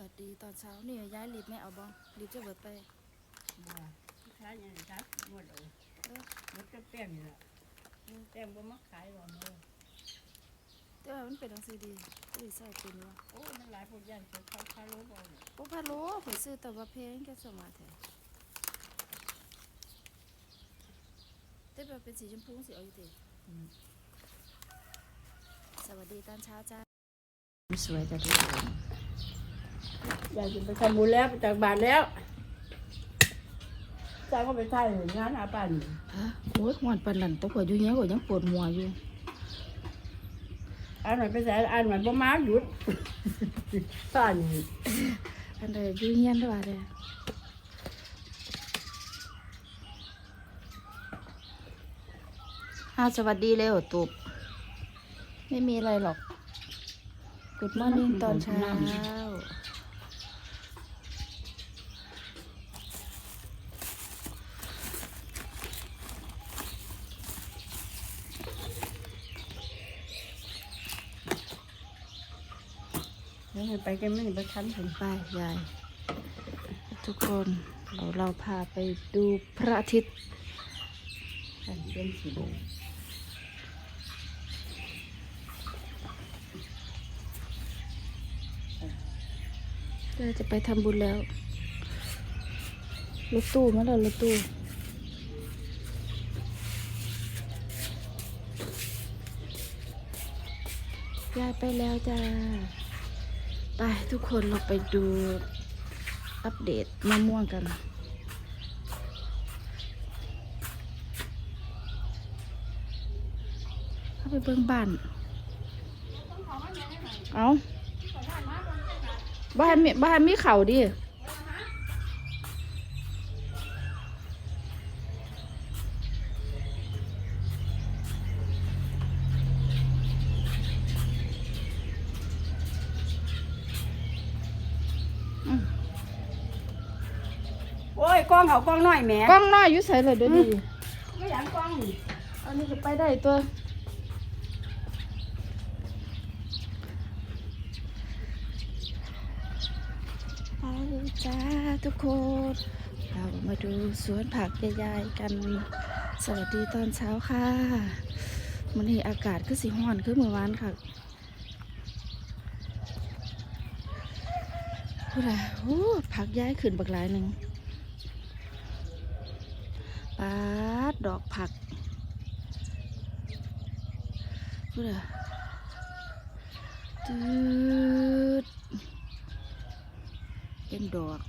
วัสดีตอนเช้านี่ย้ายลิฟต์แม่เอาบ้องลิฟต์จะเบิดไปว่าขาอยยังขายหมดเลยหมดก็เต็มนี่แหละเต็มบ่มาขายหรอกเลยแต่ว่ามันเป็นจังซีดีก็สิใส่เป็นว่าโอ้มันหลายพวกยันเขาเขาขายรู้บ่เนี่ยบ่พะโล้ข่อยซื้อแต่ว่าเพลงแค่สมาแท้แต่แบบเป็นสีชมพูสิเอาอยู่ติสวัสดีตอนเช้าจ้าสวยจ้ะทุกคน อยากจะไปทำบุญแล้วไปจากบาทแล้วจ้างก็ไปถ่ายงานอาปันฮะโอ้ยหวนปานนั้นตกข่อยอยู่เงี้ยข่อยยังปวดหัวอยู่อ่านหน่อยไปใส่อ่านหน่อยบ่มาหยุดตอนนี้อันใดอยู่เงี้ยนด้วยว่าเด้อ้าวสวัสดีเร็วตุบไม่มีอะไรหรอก Good morning ตอนเช้า แล้วให้ไปกันไม่ได้ไปทันถึงไปยายทุกคนเราเราพาไปดูพระอาทิตย์กันเป็นสิบเราจะไปทำบุญแล้วรถตู้มาแล้วรถตู้ยายไปแล้วจ้า ไปทุกคนเราไปดูอัปเดตมะม่วงกัน เข้าไปเบื้องบ้าน เอาบ้านมีบ้านมีเข่าดิ กล้องเขากล้องน้อยแหม่กล้องน้อยอยู่ใส่เลยเดี๋ยวนี้ไม่อยากกล้องนี่อันนี้ก็ไปได้ตัวเอาจ้าทุกคนเรามาดูสวนผักยายๆกัน สวัสดีตอนเช้าค่ะมันนี้อากาศก็สีห้อนขึ้นเมื่อวานค่ะพูดอะไรโอ้ผักย้ายขึ้นบักหลายหนึ่ง ปาดดอกผักพูดอตืดเป็นดอก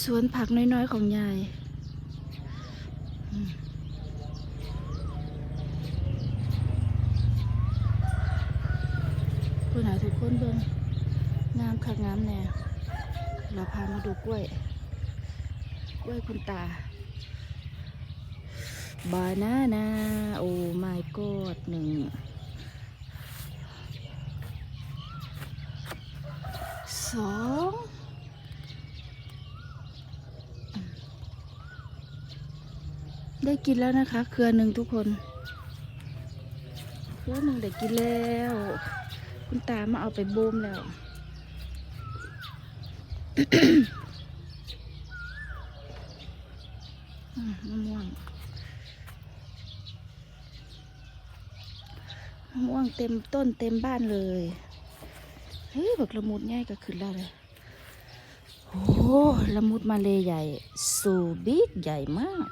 สวนผักน้อยๆของยายอืมคุณหาทุกคนเบิ่ง งามคักงามแน่เราพามาดูกล้วย กล้วยคุณตา บานานาโอ้ my god หนึ่ง สองได้กินแล้วนะคะ เครือหนึ่งทุกคน เครือหนึ่งได้กินแล้ว คุณตามาเอาไปบูมแล้วอื มะม่วงมะม่วงเต็มต้นเต็มบ้านเลย เฮ้ยบักละมุดง่ายก็ขึ้นแล้วเลยโอ้ละมุดมาเลยใหญ่ สูบิ๊กใหญ่มาก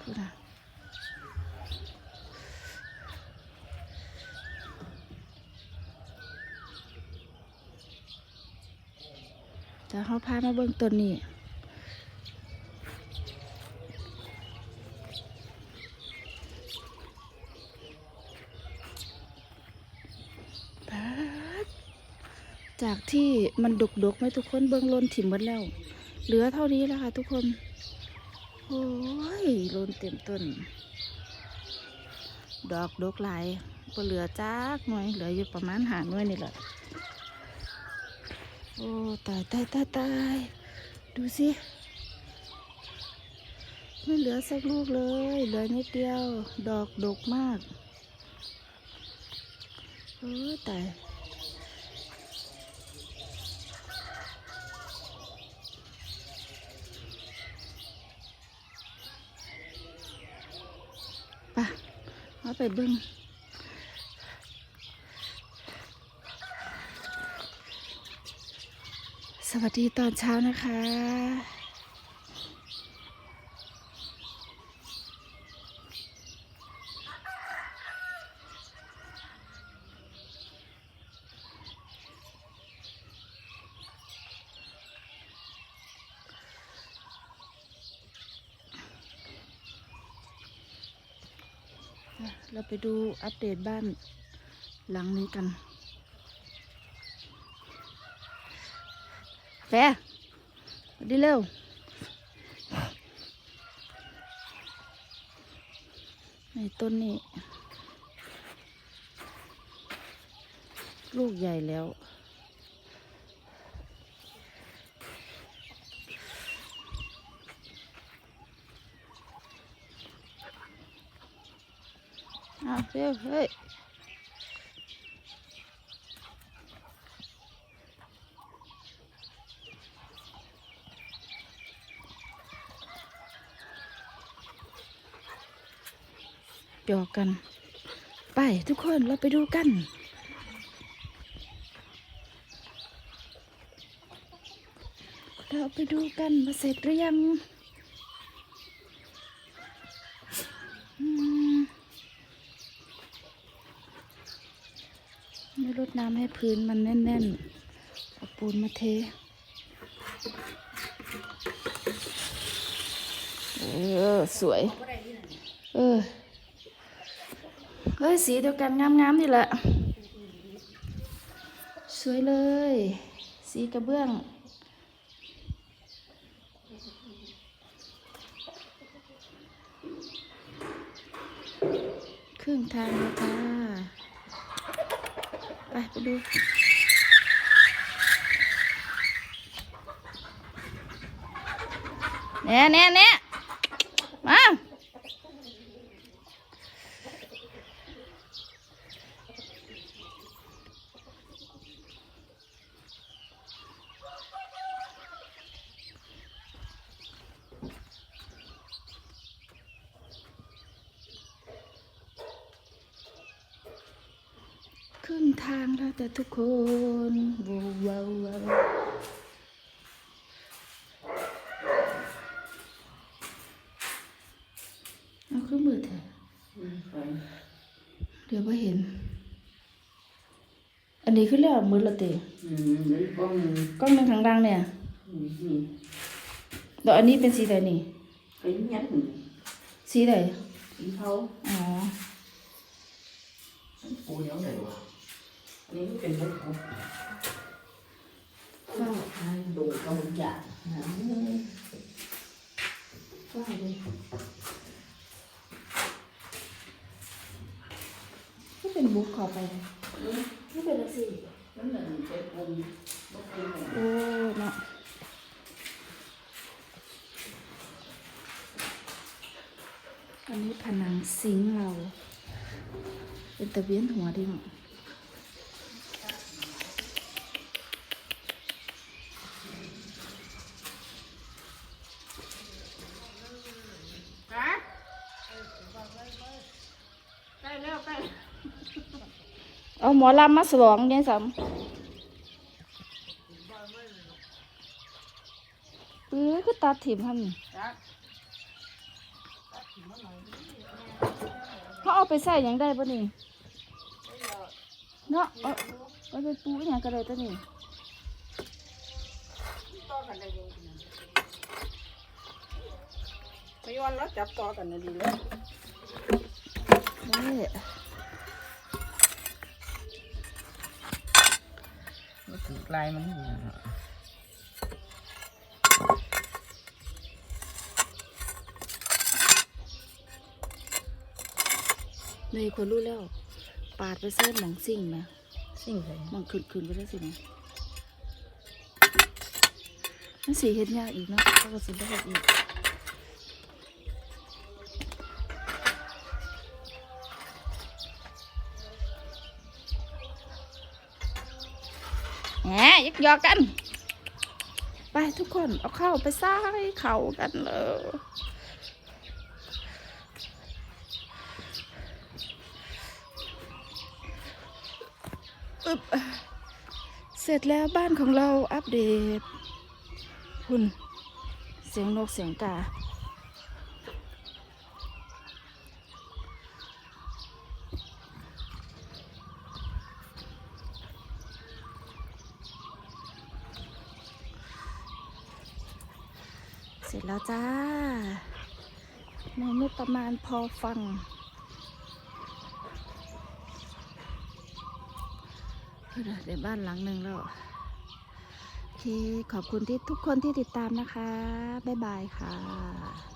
พูดนะ จะเขาพามาเบิ่งต้นนี้จากที่มันดกดกๆไหมทุกคนเบิ่งลนถิ่มหมดแล้ว เหลือเท่านี้แล้วค่ะทุกคน โอ้ยลนเต็มต้น ดอกดกหลายบ่เหลือจักหน่วยเหลืออยู่ประมาณหาหน่วยนี่แหละ โอ้ตายตายตายตายดูสิไม่เหลือสักลูกเลยเหลือนิดเดียว ดอกดกมากโอ้ตายไปะเอาไปเบิ้งส วัสดีตอนเช้านะคะ เราไปดูอัปเดตบ้านหลังนี้กัน แฟดีเร็วในต้นนี้ลูกใหญ่แล้วอะเร็วเฮ้ย หยอกกัน ไปทุกคนเราไปดูกัน เราไปดูกันว่าเสร็จหรือยังอืมไม่รดน้ำให้พื้นมันแน่นๆเอาปูนมาเทเออ สวย เออ เฮ้ย สีเดียวกันงามๆนี่แหละ สวยเลย สีกระเบื้องครึ่งทางแล้วค่ะ ไปไปดูแน่แน่แน่มา ค รึ่งทางแล้วแต่ทุกคนว้าวว้าวว้าวเอาขึ้นมือเถอะเดี๋ยวไ่เห็น อันนี้ขึ้นแล้วมือละเตะอืมนี่ก็มีกล้องหนึ่งข้างล่างเนี่ยนี่ดอกอันนี้เป็นสีใดนี่เป็นยันสีใดสีเทาอ๋อ ปูเนี้ยไหนวะอั นนี้ก็เป็นมุกของว้าวทางดูก็มุกใหญ่นะว้าวเลยก็เป็นบุ๊กข้าไปเลยนี่เป็นอะไรสินั่นแหละเป็นปูมุกปูโอ้เนาะอันนี้ผนังซิงค์เรา เป็นตะเวียนหัวดิเนาะ ฮะใกล้แล้วใกล้ เอา หมอลำมาสลองเนี่ยสัมเออคือตัดถิ่มหันแล้วเขาเอาไปใส่หยังได้ปะนี่เนาะเอาเอาไปปูอหย่างก็ได้ตัวนี้ต่อกันได้ยังไม่ย้อนแล้วจับต่อกันนะดีเลยไมันถือลายมันในคนรู้แล้ว ปาดไปเส้นหมองสิ่งนะสิ่งใส่หมองขึ้นขึ้นไปได้สินะมันสีเห็ดยากอีกเนาะเขาก็สิได้เฮ็ดอีก แหมยักยอกกัน ไปทุกคนเอาเข้าไปซ้ายเข่ากันเลยอึบเสร็จแล้วบ้านของเราอัปเดต คุณ เสียงนกเสียงกา ร็จแล้วจ้าในเมื่อประมาณพอฟัง เดี๋ยวบ้านหลังหนึ่งแล้วโอเคขอบคุณที่ทุกคนที่ติดตามนะคะ บ๊ายบายค่ะ